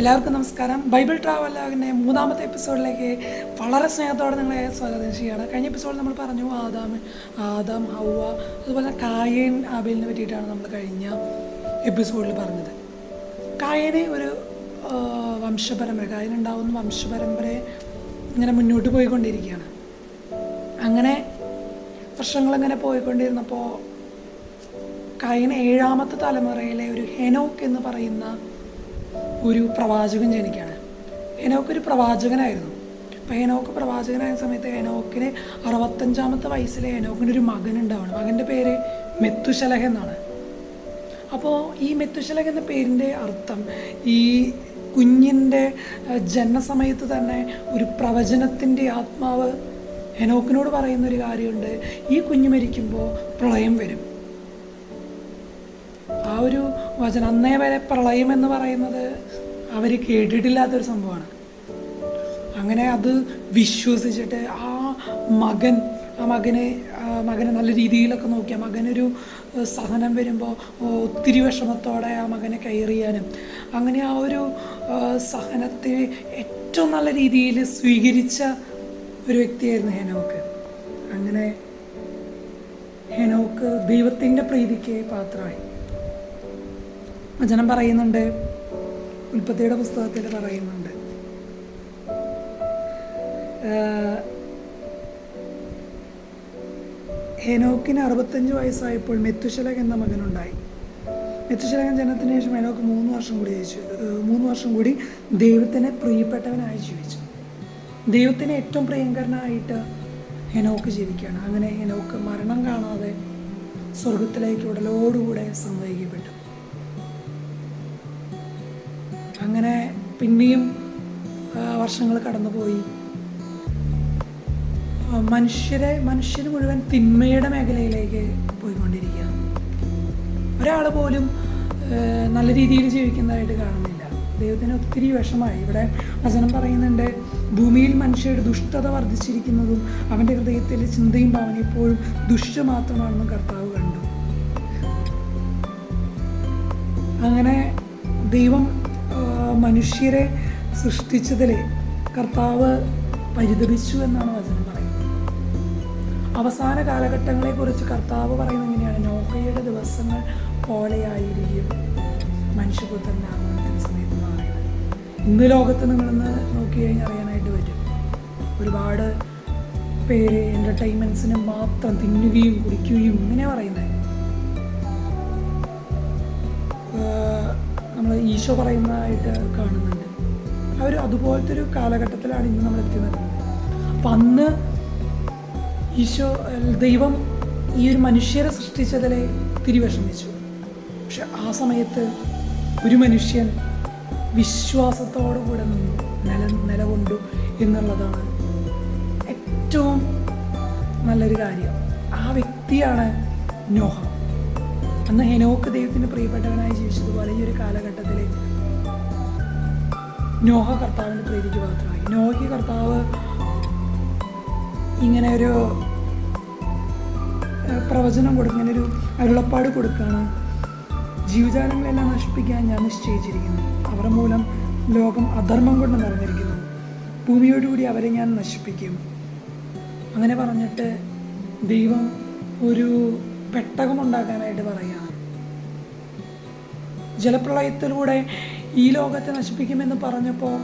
എല്ലാവർക്കും നമസ്കാരം. ബൈബിൾ ട്രാവലിന്റെ മൂന്നാമത്തെ എപ്പിസോഡിലേക്ക് വളരെ സ്നേഹത്തോടെ നിങ്ങളെ സ്വാഗതം ചെയ്യുകയാണ്. കഴിഞ്ഞ എപ്പിസോഡിൽ നമ്മൾ പറഞ്ഞു ആദാം ആദാം ഹൗവ അതുപോലെ കായൻ ആബേലിനെ പറ്റിയിട്ടാണ് നമ്മൾ കഴിഞ്ഞ എപ്പിസോഡിൽ പറഞ്ഞത്. കായനെ ഒരു വംശപരമ്പര കായനുണ്ടാവുന്ന വംശപരമ്പരയെ ഇങ്ങനെ മുന്നോട്ട് പോയിക്കൊണ്ടിരിക്കുകയാണ്. അങ്ങനെ വർഷങ്ങളിങ്ങനെ പോയിക്കൊണ്ടിരുന്നപ്പോൾ കായൻ ഏഴാമത്തെ തലമുറയിലെ ഒരു ഹെനോക്ക് എന്ന് പറയുന്ന ഒരു പ്രവാചകൻ ജനിക്കുകയാണ് ഹെനോക്ക് ഒരു പ്രവാചകനായിരുന്നു. അപ്പോൾ ഹെനോക്ക് പ്രവാചകനായ സമയത്ത് ഹെനോക്കിന് അറുപത്തഞ്ചാമത്തെ വയസ്സിൽ ഹെനോക്കിന്റെ ഒരു മകൻ ഉണ്ടാവണം. മകന്റെ പേര് മെത്തുശലഹ എന്നാണ്. അപ്പോൾ ഈ മെത്തുശലഹ എന്ന പേരിന്റെ അർത്ഥം ഈ കുഞ്ഞിന്റെ ജനനസമയത്ത് തന്നെ ഒരു പ്രവചനത്തിന്റെ ആത്മാവ് ഹെനോക്കിനോട് പറയുന്ന ഒരു കാര്യമുണ്ട്. ഈ കുഞ്ഞ് മരിക്കുമ്പോൾ പ്രളയം വരും. ആ ഒരു വചനം അന്നേ വരെ പ്രളയം എന്ന് പറയുന്നത് അവർ കേട്ടിട്ടില്ലാത്തൊരു സംഭവമാണ്. അങ്ങനെ അത് വിശ്വസിച്ചിട്ട് ആ മകൻ ആ മകനെ മകനെ നല്ല രീതിയിലൊക്കെ നോക്കി ആ മകനൊരു സഹനം വരുമ്പോൾ ഒത്തിരി വിഷമത്തോടെ ആ മകനെ കയറിയാനും അങ്ങനെ ആ ഒരു സഹനത്തെ ഏറ്റവും നല്ല രീതിയിൽ സ്വീകരിച്ച ഒരു വ്യക്തിയായിരുന്നു ഹെനോക്ക്. അങ്ങനെ ഹെനോക്ക് ദൈവത്തിന്റെ പ്രീതിക്ക് പാത്രമായി. വചനം പറയുന്നുണ്ട് ഉൽപ്പത്തിയുടെ പുസ്തകത്തിൽ പറയുന്നുണ്ട്. ഹെനോക്കിന് അറുപത്തഞ്ച് വയസ്സായപ്പോൾ മെത്തുശലക് എന്ന മകനുണ്ടായി. മെത്തുശലകൻ ജനത്തിന് ശേഷം ഹെനോക്ക് മൂന്ന് വർഷം കൂടി ജീവിച്ചു. മൂന്ന് വർഷം കൂടി ദൈവത്തിനെ പ്രിയപ്പെട്ടവനായി ജീവിച്ചു. ദൈവത്തിന് ഏറ്റവും പ്രിയങ്കരനായിട്ട് ഹെനോക്ക് ജീവിക്കുകയാണ്. അങ്ങനെ ഹെനോക്ക് മരണം കാണാതെ സ്വർഗത്തിലേക്ക് ഉടലോടുകൂടെ സംവഹിക്കപ്പെട്ടു അങ്ങനെ പിന്നെയും വർഷങ്ങൾ കടന്നുപോയി. മനുഷ്യരെ മനുഷ്യർ മുഴുവൻ തിന്മയുടെ മേഖലയിലേക്ക് പോയിക്കൊണ്ടിരിക്കുകയാണ് ഒരാൾ പോലും നല്ല രീതിയിൽ ജീവിക്കുന്നതായിട്ട് കാണുന്നില്ല. ദൈവത്തിന് ഒത്തിരി വിഷമായി ഇവിടെ വചനം പറയുന്നുണ്ട് ഭൂമിയിൽ മനുഷ്യരുടെ ദുഷ്ടത വർദ്ധിച്ചിരിക്കുന്നതും അവന്റെ ഹൃദയത്തിൽ ചിന്തയും ഭാവന എപ്പോഴും ദുഷ്ട മാത്രമാണെന്നും കർത്താവ് കണ്ടു. അങ്ങനെ ദൈവം മനുഷ്യരെ സൃഷ്ടിച്ചതിലെ കർത്താവ് പരിതപിച്ചു എന്നാണ് വചനം പറയുന്നത്. അവസാന കാലഘട്ടങ്ങളെ കുറിച്ച് കർത്താവ് പറയുന്നത് എങ്ങനെയാണ് നോഹയുടെ ദിവസങ്ങൾ പോലെയായിരിക്കും മനുഷ്യപുത്രന്റെ ആഗമനത്തിന് സമയത്ത് മാറിയത്. ഇന്ന് ലോകത്ത് നിങ്ങളൊന്ന് നോക്കി കഴിഞ്ഞാൽ അറിയാനായിട്ട് പറ്റും. ഒരുപാട് പേര് എന്റർടൈൻമെന്റ്സിന് മാത്രം തിന്നുകയും കുടിക്കുകയും ഇങ്ങനെ പറയുന്നത്. ഈശോ പറയുന്നതായിട്ട് കാണുന്നുണ്ട്. അവർ അതുപോലത്തെ ഒരു കാലഘട്ടത്തിലാണ് ഇന്ന് നമ്മൾ എത്തി അപ്പം അന്ന് ഈശോ ദൈവം ഈ ഒരു മനുഷ്യരെ സൃഷ്ടിച്ചതിലെ തിരി വിഷമിച്ചു പക്ഷെ ആ സമയത്ത് ഒരു മനുഷ്യൻ വിശ്വാസത്തോടുകൂടെ നിന്നു നില നിലകൊണ്ടു എന്നുള്ളതാണ് ഏറ്റവും നല്ലൊരു കാര്യം. ആ വ്യക്തിയാണ് നോഹ. അന്ന് ഹെനോക്ക് ദൈവത്തിന് പ്രിയപ്പെട്ടവനായി ജീവിച്ചതുപോലെ ഈ ഒരു കാലഘട്ടത്തിൽ നോഹ കർത്താവിന്റെ പ്രീതിക്ക് പാത്രമായി. നോഹി കർത്താവ് ഇങ്ങനെ ഒരു പ്രവചനം കൊടുക്കുക ഒരു അരുളപ്പാട് കൊടുക്കുകയാണ് ജീവജാലങ്ങളെല്ലാം നശിപ്പിക്കാൻ ഞാൻ നിശ്ചയിച്ചിരിക്കുന്നു. അവരുടെ മൂലം ലോകം അധർമ്മം കൊണ്ട് നിറഞ്ഞിരിക്കുന്നു. ഭൂമിയോടുകൂടി അവരെ ഞാൻ നശിപ്പിക്കും. അങ്ങനെ പറഞ്ഞിട്ട് ദൈവം ഒരു പെട്ടകം ഉണ്ടാക്കാനായിട്ട് പറയുകയാണ്. ജലപ്രളയത്തിലൂടെ ഈ ലോകത്തെ നശിപ്പിക്കുമെന്ന് പറഞ്ഞപ്പോൾ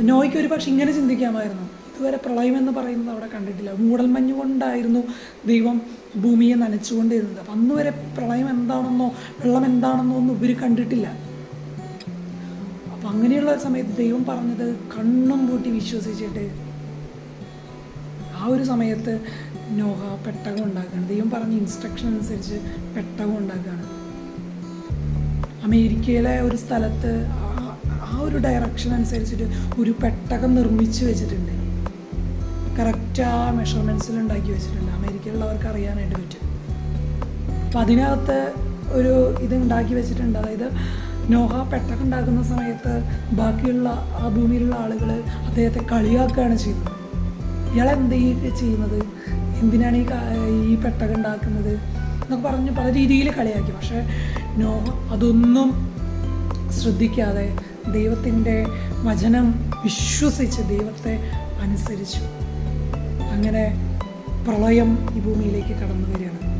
നോയ്ക്ക് ഒരു പക്ഷെ ഇങ്ങനെ ചിന്തിക്കാമായിരുന്നു. ഇതുവരെ പ്രളയം എന്ന് പറയുന്നത് അവിടെ കണ്ടിട്ടില്ല. മൂടൽമഞ്ഞ് കൊണ്ടായിരുന്നു ദൈവം ഭൂമിയെ നനച്ചുകൊണ്ടിരുന്നത്. അപ്പം അന്ന് വരെ പ്രളയം എന്താണെന്നോ വെള്ളം എന്താണെന്നോ ഒന്നും ഇവർ കണ്ടിട്ടില്ല. അപ്പം അങ്ങനെയുള്ള സമയത്ത് ദൈവം പറഞ്ഞത് കണ്ണും പൂട്ടി വിശ്വസിച്ചിട്ട് ആ ഒരു സമയത്ത് നോഹ പെട്ടകം ഉണ്ടാക്കുകയാണ്. ദൈവം പറഞ്ഞ ഇൻസ്ട്രക്ഷൻ അനുസരിച്ച് പെട്ടകം ഉണ്ടാക്കുകയാണ്. അമേരിക്കയിലെ ഒരു സ്ഥലത്ത് ആ- ഒരു ഡയറക്ഷൻ അനുസരിച്ചിട്ട് ഒരു പെട്ടകം നിർമ്മിച്ച് വെച്ചിട്ടുണ്ട്. കറക്റ്റ് ആ മെഷർമെന്റ്സിൽ ഉണ്ടാക്കി വെച്ചിട്ടുണ്ട്. അമേരിക്കയിലുള്ളവർക്ക് അറിയാനായിട്ട് പറ്റും. അപ്പം അതിനകത്ത് ഒരു ഇത് ഉണ്ടാക്കി വെച്ചിട്ടുണ്ട്. അതായത് നോഹ പെട്ടകം ഉണ്ടാക്കുന്ന സമയത്ത് ബാക്കിയുള്ള ആ ഭൂമിയിലുള്ള ആളുകൾ അദ്ദേഹത്തെ കളിയാക്കുകയാണ് ചെയ്യുന്നത്. ഇയാൾ എന്ത് ചെയ്യുന്നത്? എന്തിനാണ് ഈ ഈ പെട്ടകം ഉണ്ടാക്കുന്നത്? എന്നൊക്കെ പറഞ്ഞ് പല രീതിയിൽ കളിയാക്കി. പക്ഷേ നോഹ അതൊന്നും ശ്രദ്ധിക്കാതെ ദൈവത്തിന്റെ വചനം വിശ്വസിച്ച് ദൈവത്തെ അനുസരിച്ചു. അങ്ങനെ പ്രളയം ഈ ഭൂമിയിലേക്ക് കടന്നു വരികയാണ്.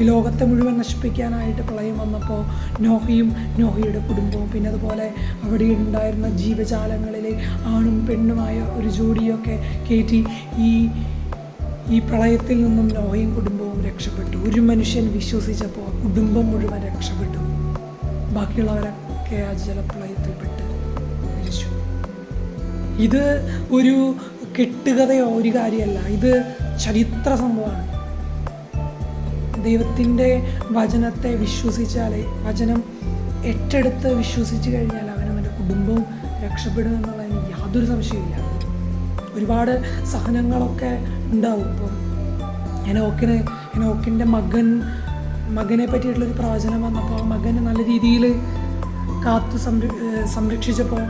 ഈ ലോകത്തെ മുഴുവൻ നശിപ്പിക്കാനായിട്ട് പ്രളയം വന്നപ്പോൾ നോഹയും നോഹയുടെ കുടുംബവും പിന്നെ അതുപോലെ അവിടെ ഉണ്ടായിരുന്ന ജീവജാലങ്ങളിലെ ആണും പെണ്ണുമായ ഒരു ജോഡിയൊക്കെ കയറ്റി ഈ ഈ പ്രളയത്തിൽ നിന്നും നോഹയും കുടുംബവും രക്ഷപ്പെട്ടു. ഒരു മനുഷ്യൻ വിശ്വസിച്ചപ്പോൾ കുടുംബം മുഴുവൻ രക്ഷപ്പെട്ടു. ബാക്കിയുള്ളവരൊക്കെ ആ ജലപ്രളയത്തിൽപ്പെട്ട് മരിച്ചു. ഇത് ഒരു കെട്ടുകഥയോ ഒരു കാര്യമല്ല. ഇത് ചരിത്ര സംഭവമാണ്. ദൈവത്തിന്റെ വചനത്തെ വിശ്വസിച്ചാൽ വചനം ഏറ്റെടുത്ത് വിശ്വസിച്ചു കഴിഞ്ഞാൽ അവനവന്റെ കുടുംബവും രക്ഷപ്പെടുമെന്നുള്ളതിന് യാതൊരു സംശയമില്ല ഒരുപാട് സഹനങ്ങളൊക്കെ ഉണ്ടാവും. ഇപ്പം എനോക്കിന് എനോക്കിന്റെ മകൻ മകനെ പറ്റിയിട്ടുള്ളൊരു പ്രവചനം വന്നപ്പോൾ മകന് നല്ല രീതിയിൽ കാത്തു സംര സംരക്ഷിച്ചപ്പോൾ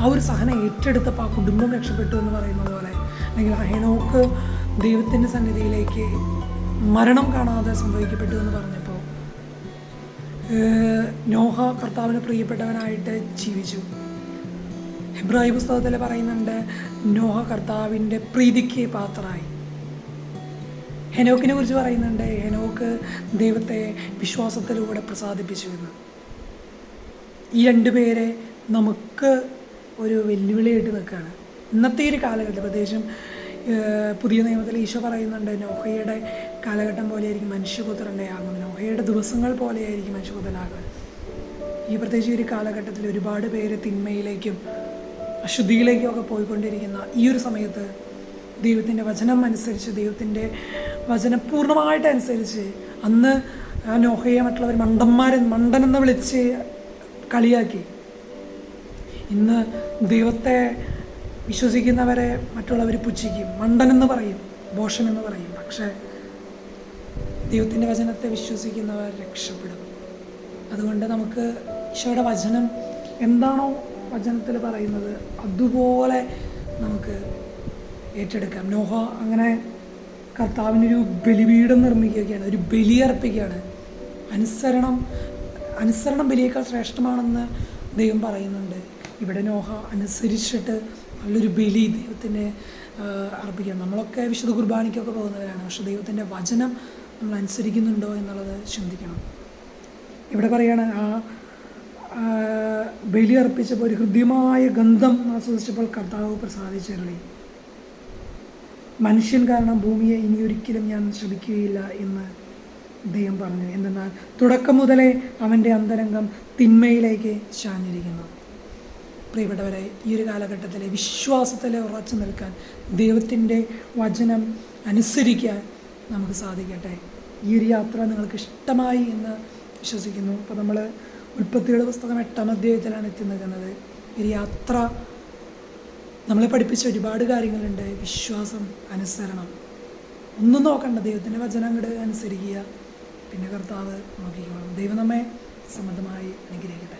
ആ ഒരു സഹനം ഏറ്റെടുത്തപ്പോൾ ആ കുടുംബം രക്ഷപ്പെട്ടു എന്ന് പറയുന്ന പോലെ അല്ലെങ്കിൽ ഹെനോക്ക് ദൈവത്തിന്റെ സന്നിധിയിലേക്ക് മരണം കാണാതെ സംഭവിക്കപ്പെട്ടു എന്ന് പറഞ്ഞപ്പോൾ നോഹ കർത്താവിന് പ്രിയപ്പെട്ടവനായിട്ട് ജീവിച്ചു. ഹെബ്രായി പുസ്തകത്തിൽ പറയുന്നുണ്ട്? നോഹ കർത്താവിന്റെ പ്രീതിക്ക് പാത്രമായി. ഹെനോക്കിനെ കുറിച്ച് പറയുന്നുണ്ട്. ഹെനോക്ക് ദൈവത്തെ വിശ്വാസത്തിലൂടെ പ്രസാദിപ്പിച്ചു എന്ന് ഈ രണ്ടുപേരെ നമുക്ക് ഒരു വെല്ലുവിളിയായിട്ട് നിൽക്കുകയാണ് ഇന്നത്തെ ഒരു കാലഘട്ടം പ്രത്യേകിച്ചും പുതിയ നിയമത്തിൽ ഈശോ പറയുന്നുണ്ട് നോഹയുടെ കാലഘട്ടം പോലെയായിരിക്കും മനുഷ്യപുത്രന്റെ ആകുന്നത് നോഹയുടെ ദിവസങ്ങൾ പോലെയായിരിക്കും മനുഷ്യപുത്രനാകുന്നത്. ഈ പ്രത്യേകിച്ച് ഒരു കാലഘട്ടത്തിൽ ഒരുപാട് പേര് തിന്മയിലേക്കും അശുദ്ധിയിലേക്കും ഒക്കെ പോയിക്കൊണ്ടിരിക്കുന്ന ഈ ഒരു സമയത്ത് ദൈവത്തിന്റെ വചനം അനുസരിച്ച് ദൈവത്തിന്റെ വചനം പൂർണമായിട്ട് അനുസരിച്ച് അന്ന് നോഹയെ മറ്റുള്ളവർ മണ്ടന്മാരൻ മണ്ടനെന്ന് വിളിച്ച് കളിയാക്കി. ഇന്ന് ദൈവത്തെ വിശ്വസിക്കുന്നവരെ മറ്റുള്ളവർ പുച്ഛിക്കും മണ്ടനെന്ന് പറയും ഭോഷനെന്ന് പറയും. പക്ഷേ ദൈവത്തിന്റെ വചനത്തെ വിശ്വസിക്കുന്നവർ രക്ഷപ്പെടും. അതുകൊണ്ട് നമുക്ക് ഈശോയുടെ വചനം എന്താണോ വചനത്തിൽ പറയുന്നത് അതുപോലെ നമുക്ക് ഏറ്റെടുക്കാം. നോഹ അങ്ങനെ കർത്താവിനൊരു ബലിപീഠം നിർമ്മിക്കുകയാണ് ഒരു ബലി അർപ്പിക്കുകയാണ്. അനുസരണം അനുസരണം ബലിയേക്കാൾ ശ്രേഷ്ഠമാണെന്ന് ദൈവം പറയുന്നുണ്ട്. ഇവിടെ നോഹ അനുസരിച്ചിട്ട് നല്ലൊരു ബലി ദൈവത്തിന് അർപ്പിക്കാം നമ്മളൊക്കെ വിശുദ്ധ കുർബാനയ്ക്കൊക്കെ പോകുന്നവരാണ് പക്ഷെ ദൈവത്തിന്റെ വചനം നമ്മൾ അനുസരിക്കുന്നുണ്ടോ എന്നുള്ളത് ചിന്തിക്കണം. ഇവിടെ പറയുകയാണ് ആ ആ, ബലി അർപ്പിച്ചപ്പോൾ ഒരു ഹൃദ്യമായ ഗന്ധം ആസ്വദിച്ചപ്പോൾ കർത്താവ് പ്രസാദിച്ചരുളി. മനുഷ്യൻ കാരണം ഭൂമിയെ ഇനി ഒരിക്കലും ഞാൻ ശ്രമിക്കുകയില്ല എന്ന് ദൈവം പറഞ്ഞു. എന്തെന്നാൽ തുടക്കം മുതലേ അവന്റെ അന്തരംഗം തിന്മയിലേക്ക് ചാഞ്ഞിരിക്കുന്നു. പ്രിയപ്പെട്ടവരെ ഈ ഒരു കാലഘട്ടത്തിലെ വിശ്വാസത്തിൽ ഉറച്ചു നിൽക്കാൻ ദൈവത്തിന്റെ വചനം അനുസരിക്കാൻ നമുക്ക് സാധിക്കട്ടെ. ഈ ഒരു യാത്ര നിങ്ങൾക്ക് ഇഷ്ടമായി എന്ന് വിശ്വസിക്കുന്നു. അപ്പോൾ നമ്മൾ ഉൽപ്പത്തിയുടെ പുസ്തകം എട്ടാം അധ്യായത്തിലാണ് എത്തി നിൽക്കുന്നത് ഒരു യാത്ര. നമ്മളെ പഠിപ്പിച്ച ഒരുപാട് കാര്യങ്ങളുണ്ട്. വിശ്വാസം അനുസരണം. ഒന്നും നോക്കണ്ട. ദൈവത്തിന്റെ വചനം അനുസരിക്കുക. പിന്നെ കർത്താവ് നോക്കിക്കോളും. ദൈവം നമ്മെ സമൃദ്ധമായി അനുഗ്രഹിക്കട്ടെ.